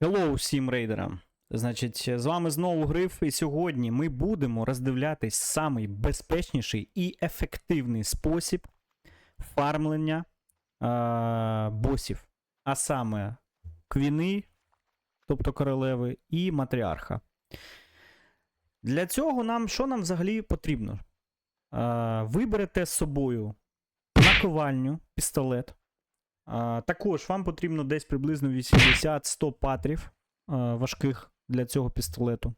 Hello всім рейдерам. Значить, з вами знову Гриф, і сьогодні ми будемо роздивлятись самий безпечніший і ефективний спосіб фармлення е- босів, а саме квіни, тобто королеви, і матріарха. Для цього нам що нам взагалі потрібно? Е- ви берете з собою наковальню, пістолет. Також вам потрібно десь приблизно 80-100 патрів важких для цього пістолету.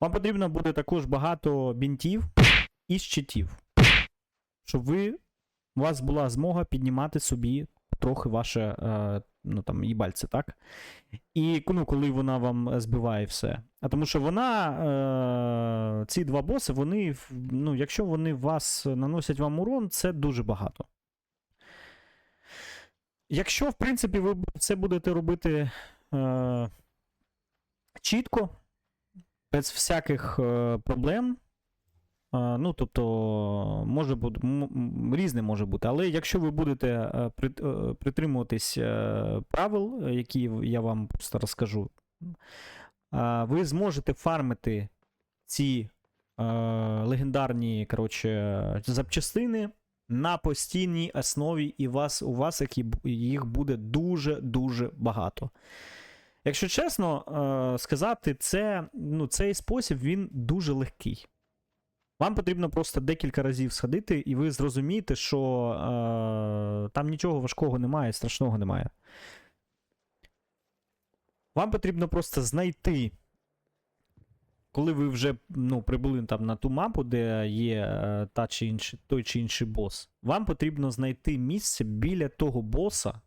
Вам потрібно буде також багато бінтів і щитів, щоб ви, у вас була змога піднімати собі трохи ваше е, ну, там, їбальце, так? І ну, коли вона вам збиває все. А тому що вона, е, ці два боси, вони, ну, якщо вони вас наносять вам урон, це дуже багато. Якщо, в принципі, ви це будете робити е, чітко, без всяких е, проблем, е, ну, тобто, може бути, різне може бути, але якщо ви будете е, прит- е, притримуватись е, правил, які я вам просто розкажу, е, ви зможете фармити ці е, легендарні коротше, запчастини на постійній основі, і вас, у вас їх буде дуже-дуже багато. Якщо чесно е, сказати, це, ну, цей спосіб він дуже легкий. Вам потрібно просто декілька разів сходити, і ви зрозумієте, що е, там нічого важкого немає, страшного немає. Вам потрібно просто знайти коли ви вже ну, прибули там на ту мапу, де є е, та чи інший, той чи інший бос, вам потрібно знайти місце біля того боса.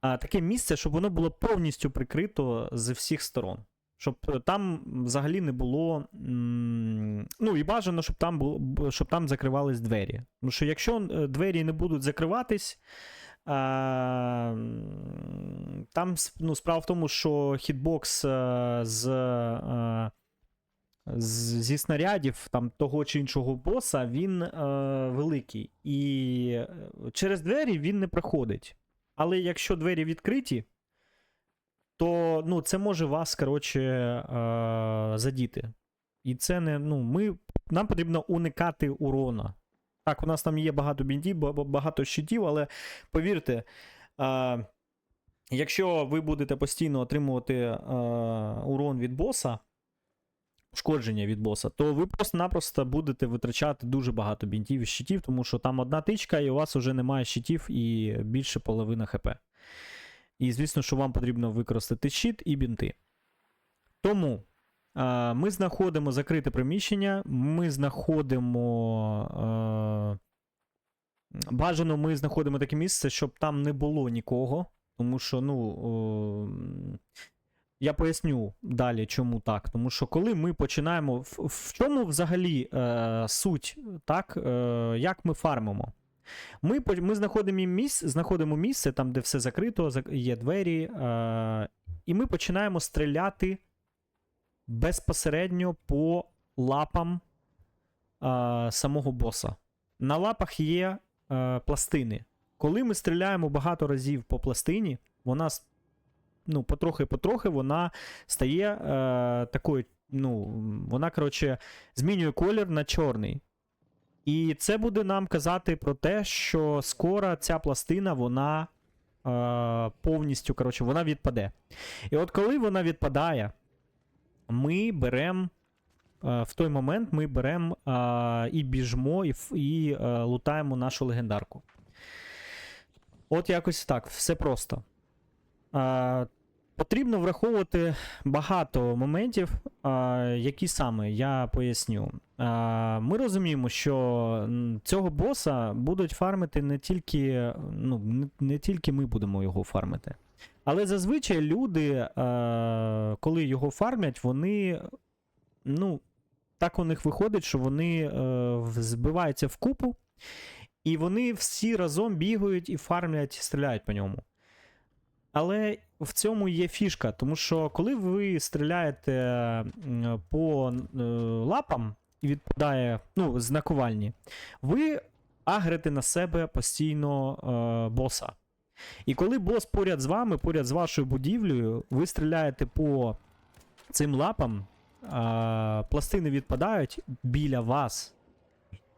А, таке місце, щоб воно було повністю прикрито з всіх сторон. Щоб е, там взагалі не було. Ну, і бажано, щоб там було, щоб там закривались двері. Тому що якщо е, двері не будуть закриватись, а, там ну, справа в тому, що хітбокс е, е, з- зі снарядів там, того чи іншого боса, він е, великий. І е, через двері він не проходить. Але якщо двері відкриті, то ну, це може вас, коротше, е, задіти. І це не. Ну, ми, нам потрібно уникати урона. Так, у нас там є багато бінтів, ба- ба- багато щитів, але повірте, е, якщо ви будете постійно отримувати е, урон від боса, ушкодження від боса, то ви просто-напросто будете витрачати дуже багато бінтів і щитів, тому що там одна тичка, і у вас вже немає щитів і більше половина хп. І звісно, що вам потрібно використати щит і бінти. Тому е, ми знаходимо закрите приміщення, ми знаходимо. Е, бажано ми знаходимо таке місце, щоб там не було нікого. Тому що, ну. О, я поясню далі, чому так. Тому що коли ми починаємо. В, в чому взагалі е, суть, так, е, як ми фармимо? Ми, ми знаходимо місце, знаходимо місце, там, де все закрито, є двері, е, і ми починаємо стріляти безпосередньо по лапам е, самого боса. На лапах є е, пластини. Коли ми стріляємо багато разів по пластині, вона ну, потрохи-потрохи вона стає е, такою. Ну, вона, коротше, змінює колір на чорний. І це буде нам казати про те, що скоро ця пластина, вона е, повністю, коротше, вона відпаде. І от коли вона відпадає, ми беремо. В той момент ми беремо і біжмо, і, і е, лутаємо нашу легендарку. От якось так, все просто. Е, потрібно враховувати багато моментів, які саме я поясню. Ми розуміємо, що цього боса будуть фармити не тільки, ну, не, тільки ми будемо його фармити. Але зазвичай люди, коли його фармлять, вони. Ну, так у них виходить, що вони е, збиваються в купу, і вони всі разом бігають і фармлять, стріляють по ньому. Але в цьому є фішка, тому що коли ви стріляєте по е, лапам і відпадає ну, з наковальні, ви агрите на себе постійно е, боса. І коли бос поряд з вами, поряд з вашою будівлею, ви стріляєте по цим лапам, а, пластини відпадають біля вас.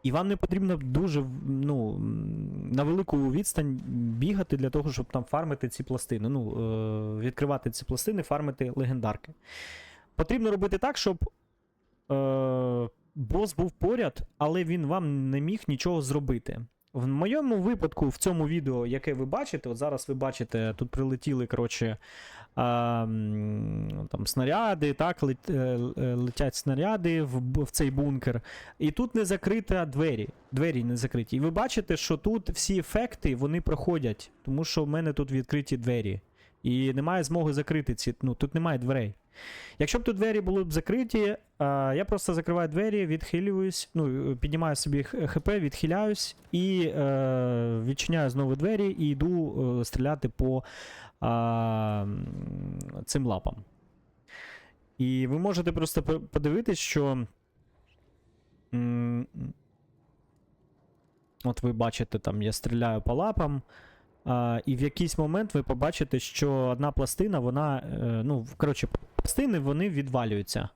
І вам не потрібно дуже ну, на велику відстань бігати для того, щоб там фармити ці пластини. Ну, е, відкривати ці пластини, фармити легендарки. Потрібно робити так, щоб е, бос був поряд, але він вам не міг нічого зробити. В моєму випадку, в цьому відео, яке ви бачите, от зараз ви бачите, тут прилетіли, коротше, а, там снаряди, так, лет, е, е, летять снаряди в, в цей бункер. І тут не закрита двері. Двері не закриті. І ви бачите, що тут всі ефекти вони проходять, тому що в мене тут відкриті двері. І немає змоги закрити ці. Ну, тут немає дверей. Якщо б тут двері були б закриті, я просто закриваю двері, відхилююсь, ну, піднімаю собі хп, відхиляюсь і е, відчиняю знову двері і йду е, стріляти по цим лапам. І ви можете просто подивитись, що. От ви бачите, там я стріляю по лапам. І в якийсь момент ви побачите, що одна пластина, вона. Е, ну, коротше, пластини вони відвалюються.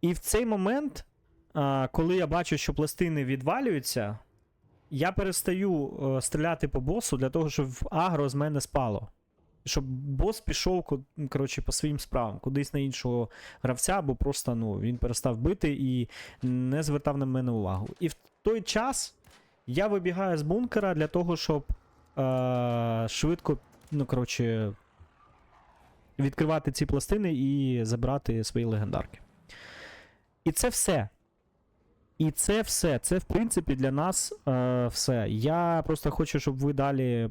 І в цей момент, коли я бачу, що пластини відвалюються, я перестаю е, стріляти по босу для того, щоб агро з мене спало. Щоб бос пішов коротше, по своїм справам, кудись на іншого гравця, бо просто ну, він перестав бити і не звертав на мене увагу. І в той час я вибігаю з бункера для того, щоб е, швидко, ну, коротше, відкривати ці пластини і забрати свої легендарки. І це все. І це все. Це, в принципі, для нас е, все. Я просто хочу, щоб ви далі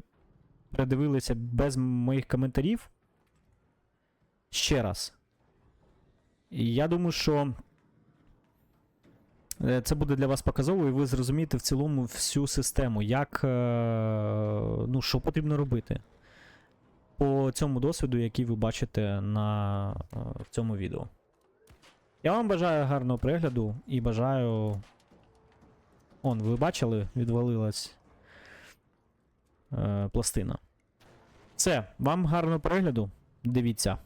передивилися без моїх коментарів. Ще раз. Я думаю, що це буде для вас показово, і ви зрозумієте в цілому всю систему, як, е, ну, що потрібно робити по цьому досвіду, який ви бачите на, е, в цьому відео. Я вам бажаю гарного перегляду і бажаю. Он, ви бачили, відвалилась е, пластина. Все, вам гарного перегляду. Дивіться.